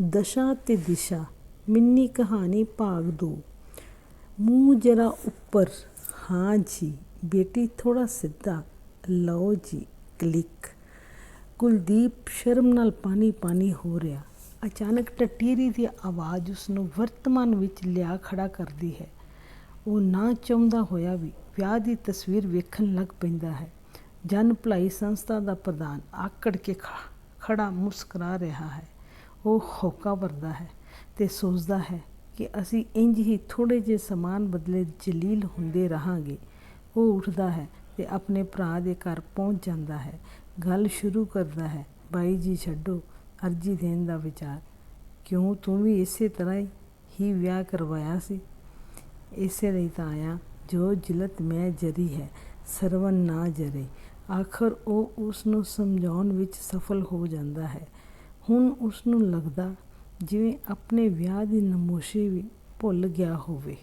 ਦਸ਼ਾ ਤੇ ਦਿਸ਼ਾ, ਮਿੰਨੀ ਕਹਾਣੀ ਭਾਗ 2 ਮੂੰਹ ਜਰਾ ਉੱਪਰ, ਹਾਂ ਜੀ, ਬੇਟੀ ਥੋੜਾ ਸਿੱਧਾ, ਲਓ ਜੀ, ਕਲਿੱਕ। ਕੁਲਦੀਪ ਸ਼ਰਮ ਨਾਲ ਪਾਣੀ ਪਾਣੀ ਹੋ ਰਿਹਾ। ਅਚਾਨਕ ਟਟੀਰੀ ਦੀ ਆਵਾਜ਼ ਉਸ ਨੂੰ ਵਰਤਮਾਨ ਵਿੱਚ ਲਿਆ ਖੜਾ ਕਰਦੀ ਹੈ। ਉਹ ਨਾ ਚਾਹੁੰਦਾ ਹੋਇਆ ਵੀ ਵਿਆਹ ਦੀ ਤਸਵੀਰ ਵੇਖਣ ਲੱਗ ਪੈਂਦਾ ਹੈ। ਜਨ ਭਲਾਈ ਸੰਸਥਾ ਦਾ ਪ੍ਰਧਾਨ ਆਕੜ ਕੇ ਖੜਾ ਮੁਸਕਰਾ ਰਿਹਾ ਹੈ। ਉਹ ਹੋਕਾ ਭਰਦਾ ਹੈ ਤੇ ਸੋਚਦਾ ਹੈ ਕਿ ਅਸੀਂ ਇੰਜ ਹੀ ਥੋੜੇ ਜਿਹੇ ਸਮਾਨ ਬਦਲੇ ਜਲੀਲ ਹੁੰਦੇ ਰਹਾਂਗੇ। ਉਹ ਉੱਠਦਾ ਹੈ ਤੇ ਆਪਣੇ ਭਰਾ ਦੇ ਘਰ ਪਹੁੰਚ ਜਾਂਦਾ ਹੈ। ਗੱਲ ਸ਼ੁਰੂ ਕਰਦਾ ਹੈ, ਬਾਈ ਜੀ ਛੱਡੋ, ਅਰਜੀ ਦੇਣ ਦਾ ਵਿਚਾਰ। ਕਿਉਂ ਤੂੰ ਵੀ ਇਸੇ ਤਰ੍ਹਾਂ ਹੀ ਵਿਆਹ ਕਰਵਾਇਆ ਸੀ? ਇਸੇ ਲਈ ਤਾਂ ਆਇਆ, ਜੋ ਜਿਲਤ ਮੈਂ ਜਰੀ ਹੈ ਸਰਵਨ ਨਾ ਜਰੇ। ਆਖਰ ਉਹ ਉਸ ਨੂੰ ਸਮਝਾਉਣ ਵਿੱਚ ਸਫਲ ਹੋ ਜਾਂਦਾ ਹੈ। ਹੁਣ ਉਸ ਨੂੰ ਲੱਗਦਾ ਜਿਵੇਂ ਆਪਣੇ ਵਿਆਹ ਦੀ ਨਮੋਸ਼ੀ ਵੀ ਭੁੱਲ ਗਿਆ ਹੋਵੇ।